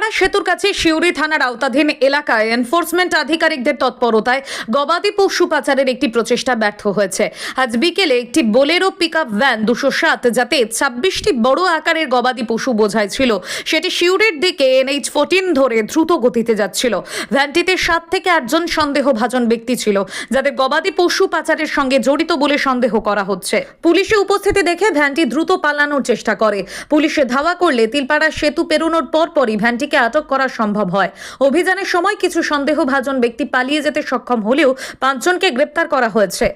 তিলপাড়া সেতুর কাছে শিউরি থানার আওতাধীন এলাকায় এনফোর্সমেন্ট আধিকারিকদের তৎপরতায় গবাদি পশু পাচারের একটি প্রচেষ্টা ব্যর্থ হয়েছে। আজ বিকেলে একটি বোলেরো পিক ভ্যান দুশো সাত যাতে ছাব্বিশটি বড় আকারের গবাদি পশু বোঝাই ছিল, সেটি শিউরের দিকে এনএইচ ফোরটিন ধরে দ্রুত গতিতে যাচ্ছিল। ভ্যানটিতে সাত থেকে আটজন সন্দেহভাজন ব্যক্তি ছিল, যাদের গবাদি পশু পাচারের সঙ্গে জড়িত বলে সন্দেহ করা হচ্ছে। পুলিশে উপস্থিতি দেখে ভ্যানটি দ্রুত পালানোর চেষ্টা করে। পুলিশে ধাওয়া করলে তিলপাড়া সেতু পেরোনোর পরপরই ভ্যানটিকে আটক করা সম্ভব হয়। অভিযানের সময় কিছু সন্দেহভাজন ব্যক্তি পালিয়ে যেতে সক্ষম হলেও পাঁচজনকে গ্রেপ্তার করা হয়েছে।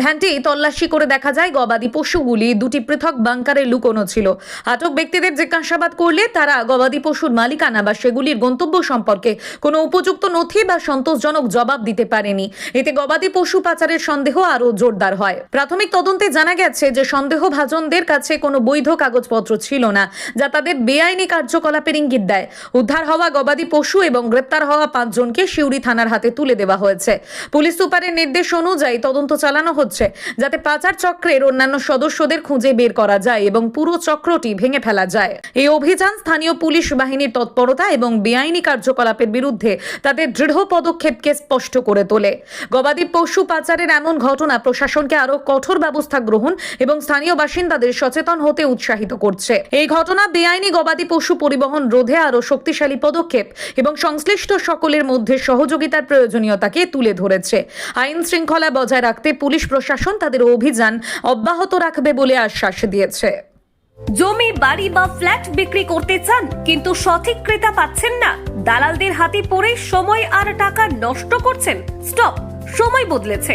ভ্যানটি তল্লাশি করে দেখা যায়, গবাদি পশুগুলি দুটি পৃথক বাংকারে লুকোনো ছিল। আটক ব্যক্তিদের জিজ্ঞাসাবাদ করলে তারা গবাদি পশুর মালিকানা বা সেগুলির গন্তব্য সম্পর্কে কোনো উপযুক্ত নথি বা সন্তোষজনক জবাব দিতে পারেনি। এতে গবাদি পশু পাচারের সন্দেহ আরও জোরদার হয়। প্রাথমিক তদন্তে জানা গেছে যে সন্দেহভাজনদের কাছে কোনো বৈধ কাগজপত্র ছিল না, যা তাদের বেআইনি কার্যকলাপের ইঙ্গিত দেয়। উদ্ধার হওয়া গবাদি পশু এবং গ্রেপ্তার হওয়া পাঁচজনকে শিউরি থানার হাতে তুলে দেওয়া হয়েছে। পুলিশ সুপারের নির্দেশ অনুযায়ী তদন্ত চালানো হচ্ছে, যাতে পাচার চক্রের অন্যান্য সদস্যদের খুঁজে বের করা যায় এবং পুরো চক্রটি ভেঙে ফেলা যায়। এই অভিযান স্থানীয় পুলিশ বাহিনীর তৎপরতা এবং বেআইনি কার্যকলাপের বিরুদ্ধে তাদের দৃঢ় পদক্ষেপকে স্পষ্ট করে তোলে। গবাদি পশু পাচারের এমন ঘটনা প্রশাসনকে আরও কঠোর ব্যবস্থা গ্রহণ এবং স্থানীয় বাসিন্দাদের সচেতন হতে উৎসাহিত করছে। এই ঘটনা বেআইনি গবাদি পশু পরিবহন রোধে আরও শক্তিশালী পদক্ষেপ এবং সংশ্লিষ্ট সকলের মধ্যে সহযোগিতার প্রয়োজনীয়তাকে তুলে ধরেছে। আইন শৃঙ্খলা বজায় রাখতে পুলিশ প্রশাসন তাদের অভিযান অব্যাহত রাখবে বলে আশ্বাস দিয়েছে। জমি, বাড়ি বা ফ্ল্যাট বিক্রি করতে চান, কিন্তু সঠিক ক্রেতা পাচ্ছেন না। দালালদের হাতে পড়ে সময় আর টাকা নষ্ট করছেন। স্টপ, সময় বদলেছে।